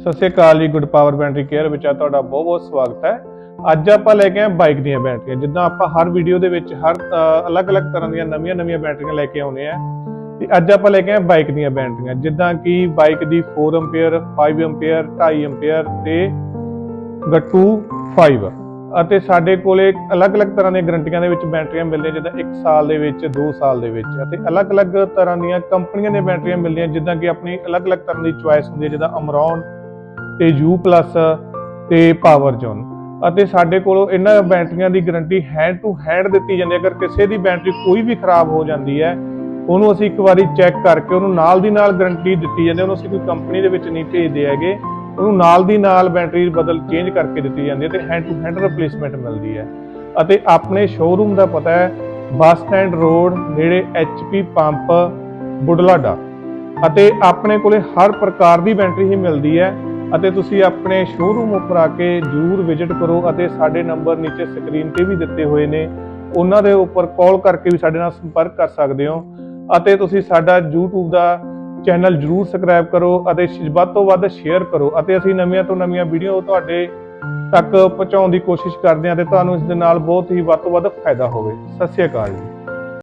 ਸਤਿ ਸ਼੍ਰੀ ਅਕਾਲ ਜੀ good power battery care ਵਿੱਚ ਆ ਤੁਹਾਡਾ ਬਹੁਤ ਬਹੁਤ ਸਵਾਗਤ ਹੈ। ਅੱਜ ਆਪਾਂ ਲੈ ਕੇ ਆਏ ਬਾਈਕ ਦੀਆਂ ਬੈਟਰੀਆਂ। ਜਿੱਦਾਂ ਆਪਾਂ ਹਰ ਵੀਡੀਓ ਦੇ ਵਿੱਚ ਹਰ ਅਲੱਗ-ਅਲੱਗ ਤਰ੍ਹਾਂ ਦੀਆਂ ਨਵੀਆਂ-ਨਵੀਆਂ ਬੈਟਰੀਆਂ ਲੈ ਕੇ ਆਉਨੇ ਆ। ਤੇ ਅੱਜ ਆਪਾਂ ਲੈ ਕੇ ਆਏ ਬਾਈਕ ਦੀਆਂ ਬੈਟਰੀਆਂ। ਜਿੱਦਾਂ ਕਿ ਬਾਈਕ ਦੀ 4 ਐਂਪੀਅਰ 5 ਐਂਪੀਅਰ 2.5 ਐਂਪੀਅਰ ਤੇ ਗੱਟੂ 5 ਅਤੇ ਸਾਡੇ ਕੋਲੇ ਅਲੱਗ-ਅਲੱਗ ਤਰ੍ਹਾਂ ਦੀਆਂ ਗਰੰਟੀਆਂ ਦੇ ਵਿੱਚ ਬੈਟਰੀਆਂ ਮਿਲਦੀਆਂ, ਜਿੱਦਾਂ 1 ਸਾਲ ਦੇ ਵਿੱਚ 2 ਸਾਲ ਦੇ ਵਿੱਚ। ਅਤੇ ਅਲੱਗ-ਅਲੱਗ ਤਰ੍ਹਾਂ ਦੀਆਂ ਕੰਪਨੀਆਂ ਦੀਆਂ ਬੈਟਰੀਆਂ ਮਿਲਦੀਆਂ, ਜਿੱਦਾਂ ਕਿ ਆਪਣੀ ਅਲੱਗ-ਅਲੱਗ ਤਰ੍ਹਾਂ ਦੀ ਚੁਆਇਸ ਹੁੰਦੀ ਹੈ, ਜਿੱਦਾਂ ਅਮਰੌਨ ਤੇ ਯੂ ਪਲੱਸ ਤੇ ਪਾਵਰ ਜ਼ੋਨ ਅਤੇ ਸਾਡੇ ਕੋਲੋਂ ਇਹਨਾਂ ਬੈਟਰੀਆਂ ਦੀ ਗਾਰੰਟੀ ਹੈਂਡ ਟੂ ਹੈਂਡ ਦਿੱਤੀ ਜਾਂਦੀ ਹੈ। ਅਗਰ ਕਿਸੇ ਦੀ ਬੈਟਰੀ ਕੋਈ ਵੀ ਖਰਾਬ ਹੋ ਜਾਂਦੀ ਹੈ, ਉਹਨੂੰ ਅਸੀਂ ਇੱਕ ਵਾਰੀ ਚੈੱਕ ਕਰਕੇ ਉਹਨੂੰ ਨਾਲ ਦੀ ਨਾਲ ਗਾਰੰਟੀ ਦਿੱਤੀ ਜਾਂਦੀ ਹੈ। ਉਹਨੂੰ ਅਸੀਂ ਕੋਈ ਕੰਪਨੀ ਦੇ ਵਿੱਚ ਨਹੀਂ ਭੇਜਦੇ ਹੈਗੇ। ਉਹਨੂੰ ਨਾਲ ਦੀ ਨਾਲ ਬੈਟਰੀ ਬਦਲ ਚੇਂਜ ਕਰਕੇ ਦਿੱਤੀ ਜਾਂਦੀ ਹੈ ਤੇ ਹੈਂਡ ਟੂ ਹੈਂਡ ਰਿਪਲੇਸਮੈਂਟ ਮਿਲਦੀ ਹੈ। ਅਤੇ ਆਪਣੇ ਸ਼ੋਰੂਮ ਦਾ ਪਤਾ ਹੈ, ਬੱਸ ਸਟੈਂਡ ਰੋਡ ਨੇੜੇ ਐਚਪੀ ਪੰਪ, ਬੁਢਲਾਡਾ। ਅਤੇ ਆਪਣੇ ਕੋਲੇ ਹਰ ਪ੍ਰਕਾਰ ਦੀ ਬੈਟਰੀ ਹੀ ਮਿਲਦੀ ਹੈ। ਅਤੇ ਤੁਸੀਂ ਆਪਣੇ ਸ਼ੋਰੂਮ ਉੱਪਰ ਆ ਕੇ ਜਰੂਰ ਵਿਜ਼ਿਟ ਕਰੋ ਅਤੇ ਸਾਡੇ ਨੰਬਰ ਨੀਚੇ ਸਕਰੀਨ ਤੇ ਵੀ ਦਿੱਤੇ ਹੋਏ ਨੇ। ਉਹਨਾਂ ਦੇ ਉੱਪਰ ਕਾਲ ਕਰਕੇ ਵੀ ਸਾਡੇ ਨਾਲ ਸੰਪਰਕ ਕਰ ਸਕਦੇ ਹੋ। ਅਤੇ ਤੁਸੀਂ ਸਾਡਾ YouTube ਦਾ ਚੈਨਲ ਜਰੂਰ ਸਬਸਕ੍ਰਾਈਬ ਕਰੋ ਅਤੇ ਸ਼- ਵੱਧ ਤੋਂ ਵੱਧ ਸ਼ੇਅਰ ਕਰੋ ਅਤੇ ਅਸੀਂ ਨਵੀਆਂ ਤੋਂ ਨਵੀਆਂ ਵੀਡੀਓ ਤੁਹਾਡੇ ਤੱਕ ਪਹੁੰਚਾਉਣ ਦੀ ਕੋਸ਼ਿਸ਼ ਕਰਦੇ ਹਾਂ ਤੇ ਤੁਹਾਨੂੰ ਇਸ ਦੇ ਨਾਲ ਬਹੁਤ ਹੀ ਵੱਧ ਤੋਂ ਵੱਧ ਫਾਇਦਾ ਹੋਵੇ। ਸਤਿ ਸ਼੍ਰੀ ਅਕਾਲ ਜੀ।